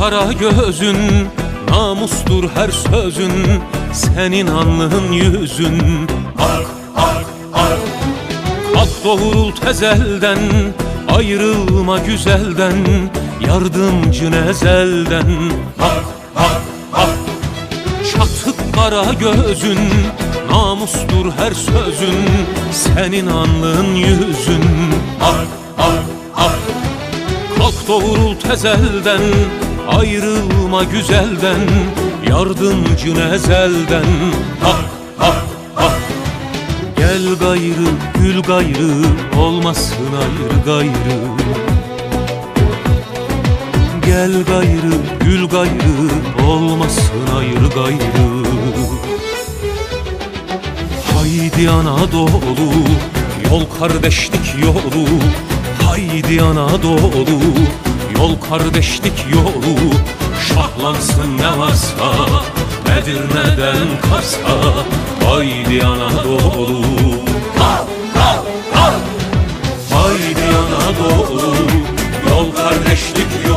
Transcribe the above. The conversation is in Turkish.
kara gözün Namustur her sözün Senin alnın yüzün. Ak ak ak. Kalk doğrul tezelden Ayrılma güzelden Yardımcın ezelden Hak hak hak Çatık kara gözün Namustur her sözün Senin alnın yüzün. Ak ak ak. Kalk doğrul tezelden Ayrılma güzelden Yardımcın ezelden. Hak hak hak Gel gayrı gül gayrı Olmasın ayrı gayrı. Gel gayrı gül gayrı Olmasın ayrı gayrı. Haydi Anadolu Yol kardeşlik yolu. Haydi Anadolu Yol kardeşlik yolu Şahlansın ne varsa Edirne'den Kars'a Haydi Anadolu. Kal kal kal Haydi Anadolu Yol kardeşlik yolu